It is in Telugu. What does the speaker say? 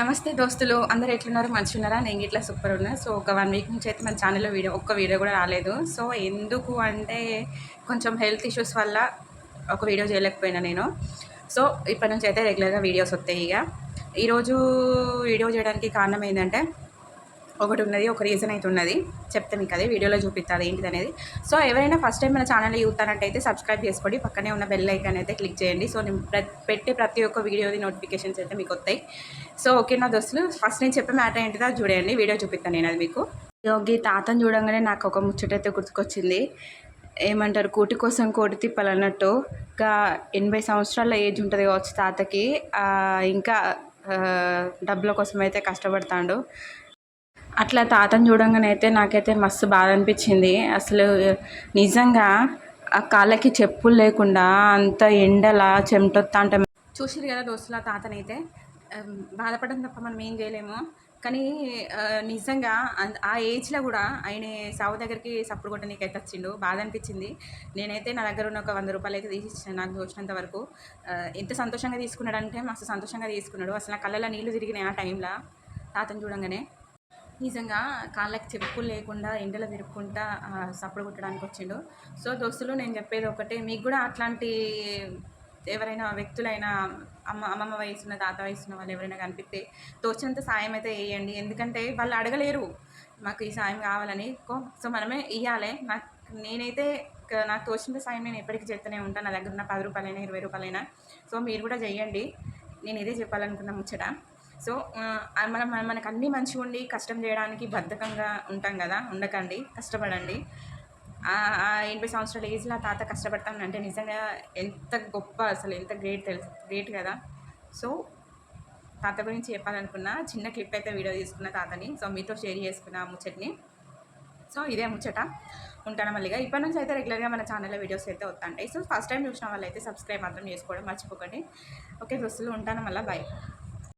నమస్తే దోస్తులు అందరు ఎట్లున్నారు? మంచి ఉన్నారా నేను ఇట్లా సూపర్ ఉన్నా. సో ఒక వన్ వీక్ నుంచి అయితే మన ఛానల్లో వీడియో ఒక్క వీడియో కూడా రాలేదు. సో ఎందుకు అంటే కొంచెం హెల్త్ ఇష్యూస్ వల్ల ఒక వీడియో చేయలేకపోయినా నేను. సో ఇప్పటి నుంచి అయితే రెగ్యులర్గా వీడియోస్ వస్తాయి ఇక. ఈరోజు వీడియో చేయడానికి కారణం ఏంటంటే ఒకటి ఉన్నది ఒక రీజన్ అయితే ఉన్నది చెప్తే మీకు అదే వీడియోలో చూపిస్తుంది ఏంటిది అనేది సో ఎవరైనా ఫస్ట్ టైం మన ఛానల్ చూస్తానంటైతే సబ్స్క్రైబ్ చేసుకోండి. పక్కనే ఉన్న బెల్ ఐకాన్ అయితే క్లిక్ చేయండి. సో నేను పెట్టే ప్రతి ఒక్క వీడియోది నోటిఫికేషన్స్ అయితే మీకు వస్తాయి. సో ఓకే నా దోస్తులు ఫస్ట్ నేను చెప్పే మ్యాటర్ ఏంటిదో చూడండి. వీడియో చూపిస్తాను నేను అది మీకు. యోగి తాతను చూడంగానే నాకు ఒక ముచ్చటైతే గుర్తుకొచ్చింది. ఏమంటారు కోటి కోసం కోటి తిప్పాలన్నట్టు. ఇంకా ఎనభై సంవత్సరాల ఏజ్ ఉంటుంది కావచ్చు తాతకి. ఇంకా డబ్బుల కోసం అయితే కష్టపడతాడు. అట్లా తాతను చూడంగానే అయితే నాకైతే మస్తు బాధ అనిపించింది. అసలు నిజంగా ఆ కాళ్ళకి చెప్పులు లేకుండా అంత ఎండలా చెమటొత్తా అంటే చూసిరు కదా దోస్తుల తాతనైతే. బాధపడడం తప్ప మనం ఏం చేయలేము. కానీ నిజంగా అన్- ఆ ఏజ్లో కూడా ఆయన సావు దగ్గరికి సప్పుడు కొట్టడానికి అయితే వచ్చిండు. బాధ అనిపించింది. నేనైతే నా దగ్గర ఉన్న ఒక వంద రూపాయలు అయితే తీసి ఇచ్చాను నాకు తోచినంత వరకు. ఎంత సంతోషంగా తీసుకున్నాడంటే మస్తు సంతోషంగా తీసుకున్నాడు. అసలు నా కళ్ళలో నీళ్ళు తిరిగినాయి ఆ టైంలో తాతను చూడంగానే. నిజంగా కాళ్ళకి చెప్పులు లేకుండా ఎండలో తిరుక్కుంటా సప్పుడు కొట్టడానికి వచ్చిండు. సో దోస్తులు నేను చెప్పేది ఒకటే. మీకు కూడా అట్లాంటి ఎవరైనా వ్యక్తులైనా అమ్మ అమ్మమ్మ వయసున్న తాత వయసున్న వాళ్ళు ఎవరైనా కనిపిస్తే తోచినంత సాయం అయితే వేయండి ఎందుకంటే వాళ్ళు అడగలేరు మాకు ఈ సాయం కావాలని. కో- సో మనమే ఇవ్వాలి నాకు నేనైతే నాకు తోచినంత సాయం నేను ఎప్పటికీ చేస్తూనే ఉంటాను నా దగ్గర ఉన్న పది రూపాయలైనా ఇరవై రూపాయలైనా. సో మీరు కూడా చెయ్యండి నేను ఇదే చెప్పాలనుకున్న ముచ్చట. సో మనం మనకు అన్నీ మంచిగా ఉండి కష్టం చేయడానికి బద్ధకంగా ఉంటాం కదా ఉండకండి కష్టపడండి. ఆ ఎనభై సంవత్సరాల ఏజ్లో ఆ తాత కష్టపడతానంటే నిజంగా ఎంత గొప్ప అసలు ఎంత గ్రేట్ తెలుసు గ్రేట్ కదా. సో తాత గురించి చెప్పాలనుకున్న చిన్న క్లిప్ అయితే వీడియో తీసుకున్న తాతని సో మీతో షేర్ చేసుకున్న ముచ్చట్ని. సో ఇదే ముచ్చట. ఉంటాను మళ్ళీగా ఇప్పటి నుంచి అయితే రెగ్యులర్గా మన ఛానల్లో వీడియోస్ అయితే వస్తుంటాయి. సో ఫస్ట్ టైం చూసిన వాళ్ళు అయితే సబ్స్క్రైబ్ మాత్రం చేసుకోవడం మర్చిపోకండి. ఓకే దోస్తులు ఉంటాను మళ్ళీ. బాయ్